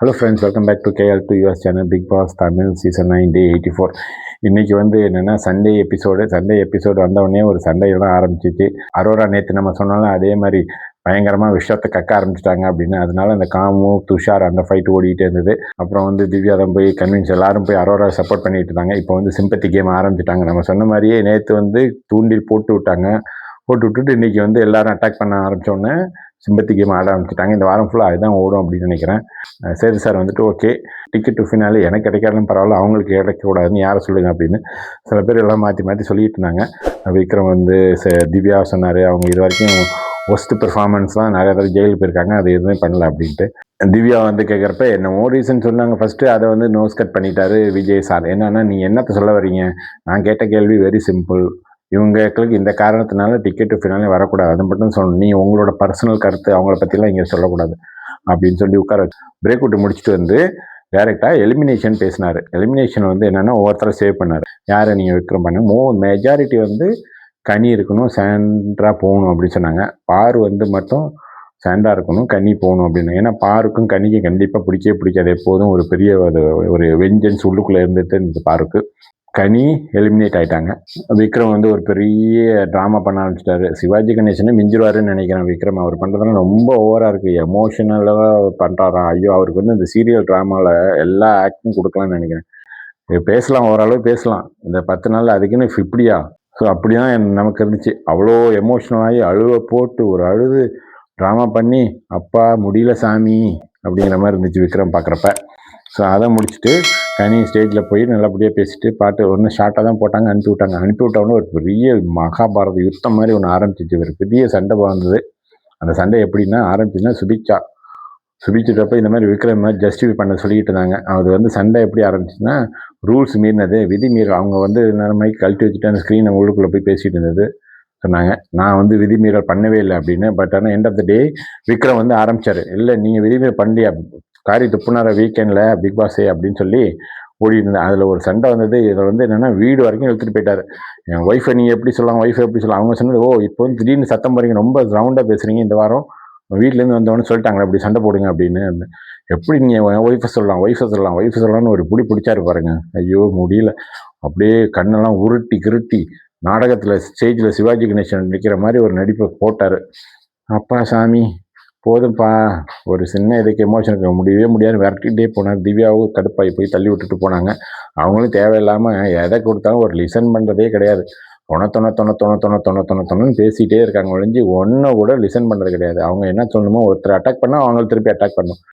Hello friends welcome back to KL to US channel Bigg Boss Tamil season nine day eighty four இன்றைக்கி வந்து என்னென்னா Sunday episode Sunday episode வந்தவுடனே ஒரு சண்டையெல்லாம் ஆரம்பிச்சிச்சு. அரோரா நேற்று நம்ம சொன்னாலும் அதே மாதிரி பயங்கரமாக விஷயத்தை கக்க ஆரம்பிச்சிட்டாங்க அப்படின்னு. அதனால அந்த காமு துஷார் அந்த ஃபைட் ஓடிக்கிட்டே இருந்தது. அப்புறம் வந்து திவ்யா தான் போய் கன்வின்ஸ் எல்லாரும் போய் அரோரா சப்போர்ட் பண்ணிட்டு இருந்தாங்க. இப்போ வந்து சிம்பத்தி கேம் ஆரம்பிச்சிட்டாங்க. நம்ம சொன்ன மாதிரியே நேற்று வந்து தூண்டில் போட்டு விட்டாங்க. போட்டு விட்டுட்டு இன்றைக்கி வந்து எல்லாரும் அட்டாக் பண்ண ஆரம்பித்தோடனே சிம்பத்தி கேம் ஆட ஆரம்பிச்சிட்டாங்க. இந்த வாரம் ஃபுல்லாக அதுதான் ஓடும் அப்படின்னு நினைக்கிறேன். சேது சரி சார் வந்துட்டு ஓகே டிக்கெட் டு ஃபினாலே எனக்கு கிடைக்காதுன்னு பரவாயில்ல அவங்களுக்கு கிடைக்கக்கூடாதுன்னு யாரை சொல்லுங்கள் அப்படின்னு சில பேர் எல்லாம் மாற்றி மாற்றி சொல்லிட்டு இருந்தாங்க. விக்ரம் வந்து ச- திவ்யா சொன்னார் அவங்க இது வரைக்கும் ஒஸ்ட் பெர்ஃபார்மன்ஸ்லாம் நிறைய தடவை ஜெயிலுக்கு போயிருக்காங்க அது எதுவுமே பண்ணல அப்படின்ட்டு. திவ்யா வந்து கேட்குறப்ப என்னமோ ரீசன் சொன்னாங்க. ஃபஸ்ட்டு அதை வந்து நோஸ் கட் பண்ணிட்டாரு விஜய் சார் என்னன்னா நீங்கள் என்னத்தை சொல்ல வர்றீங்க? நான் கேட்ட கேள்வி வெரி சிம்பிள் இவங்களுக்கு இந்த காரணத்தினால டிக்கெட் ஃபினாலே வரக்கூடாது. அது மட்டும் சொல்லணும் நீ உங்களோட பர்சனல் கருத்து அவங்கள பற்றிலாம் இங்கே சொல்லக்கூடாது. அப்படின்னு சொல்லி உட்கார வச்சு பிரேக் அவுட் முடிச்சுட்டு வந்து டேரெக்டாக எலிமினேஷன் பேசினார். எலிமினேஷன் வந்து என்னென்னா ஒவ்வொருத்தரை சேவ் பண்ணார். யாரை நீங்கள் விக்ரம் பண்ண மோ மெஜாரிட்டி வந்து கனி இருக்கணும் சாண்ட்ரா போகணும் அப்படின்னு சொன்னாங்க. பாரு வந்து மட்டும் சாண்டா இருக்கணும் கனி போகணும் அப்படின்னு. ஏன்னா பாருக்கும் கனிக்கு கண்டிப்பாக பிடிக்கவே பிடிக்காது. எப்போதும் ஒரு பெரிய ஒரு ஒரு வெஞ்சன்ஸ் உள்ளுக்குள்ளே இருந்துட்டு இந்த பாருக்கு. கனி எலிமினேட் ஆயிட்டாங்க. விக்ரம் வந்து ஒரு பெரிய ட்ராமா பண்ண ஆரம்பிச்சிட்டாரு. சிவாஜி கணேசனே மிஞ்சிருவாருன்னு நினைக்கிறேன் விக்ரம். அவர் பண்ணுறதுலாம் ரொம்ப ஓவராக இருக்குது எமோஷனலாக பண்ணுறாராம் ஐயோ அவருக்கு வந்து இந்த சீரியல் ட்ராமாவில் எல்லா ஆக்டும் கொடுக்கலாம்னு நினைக்கிறேன். பேசலாம் ஓரளவு பேசலாம். இந்த பத்து நாள் அதுக்குன்னு இப்படியா? ஸோ அப்படி தான் நமக்கு இருந்துச்சு. அவ்வளோ எமோஷ்னலாகி அழுவ போட்டு ஒரு அழுது ட்ராமா பண்ணி அப்பா முடியல சாமி அப்படிங்கிற மாதிரி இருந்துச்சு விக்ரம் பார்க்குறப்ப ஸோ அதை முடிச்சுட்டு கனி ஸ்டேஜில் போய் நல்லபடியாக பேசிட்டு பாட்டு ஒன்று ஷார்ட்டாக தான் போட்டாங்க அனுப்பி விட்டாங்க. அனுப்பி விட்டவொடனே ஒரு பெரிய மகாபாரத யுத்தம் மாதிரி ஒன்று ஆரம்பிச்சிச்சு. ஒரு பெரிய சண்டை வந்தது. அந்த சண்டை எப்படின்னா ஆரம்பிச்சுன்னா சுபிச்சா சுபிச்சிட்டப்ப இந்த மாதிரி விக்ரம் மாதிரி ஜஸ்டிஃபை பண்ண சொல்லிட்டு இருந்தாங்க. அது வந்து சண்டை எப்படி ஆரம்பிச்சுன்னா ரூல்ஸ் மீறினது விதி மீறல். அவங்க வந்து நேரமாகி கழட்டி வச்சுட்டு அந்த ஸ்க்ரீனை உள்ளுக்குள்ளே போய் பேசிகிட்டு இருந்தது. சொன்னாங்க. நான் வந்து விதிமீறல் பண்ணவே இல்லை அப்படின்னு. பட் ஆனால் end of the day Vikram வந்து ஆரம்பிச்சாரு. இல்லை நீங்கள் விதிமீறல் பண்ணலையா? காரி துப்புனார வீக்கெண்டில் பிக் பாஸே அப்படின்னு சொல்லி ஓடி இருந்தேன் அதில் ஒரு சண்டை வந்தது. இதில் வந்து என்னென்னா வீடு வரைக்கும் எடுத்துகிட்டு போயிட்டார். என் ஒய்ஃபை நீங்கள் எப்படி சொல்லலாம்? ஒய்ஃபை எப்படி சொல்லலாம்? அவங்க சொன்னது ஓ இப்போ வந்து திடீர்னு சத்தம் போறீங்க ரொம்ப ரவுண்டாக பேசுகிறீங்க இந்த வாரம். வீட்டிலேருந்து வந்தவொடனே சொல்லிட்டாங்க அப்படி சண்டை போடுங்க அப்படின்னு. எப்படி நீங்கள் ஒய்ஃபை சொல்லலாம்? ஒய்ஃபை சொல்லலாம்? ஒய்ஃபை சொல்லலாம்னு ஒரு புடி பிடிச்சாரு பாருங்க. ஐயோ முடியல. அப்படியே கண்ணெல்லாம் உருட்டி கிருட்டி நாடகத்தில் ஸ்டேஜில் சிவாஜி கணேசன் நடிக்கிற மாதிரி ஒரு நடிப்பை போட்டார். அப்பா சாமி போதும்ப்பா ஒரு சின்ன இதுக்கு எமோஷனுக்கு முடியவே முடியாது விரட்டிகிட்டே போனார். திவ்யாவும் கடுப்பாகி போய் தள்ளி விட்டுட்டு போனாங்க. அவங்களும் தேவையில்லாமல் எதை கொடுத்தாலும் ஒரு லிசன் பண்ணுறதே கிடையாது. தொண தொண தொண தொண தொண தொண தொண தொணன்னு பேசிகிட்டே இருக்காங்க ஒழிஞ்சு ஒன்றை கூட லிசன் பண்ணுறது கிடையாது. அவங்க என்ன சொல்லணுமோ ஒருத்தர் அட்டாக் பண்ணால் அவங்கள திருப்பி அட்டாக் பண்ணும்.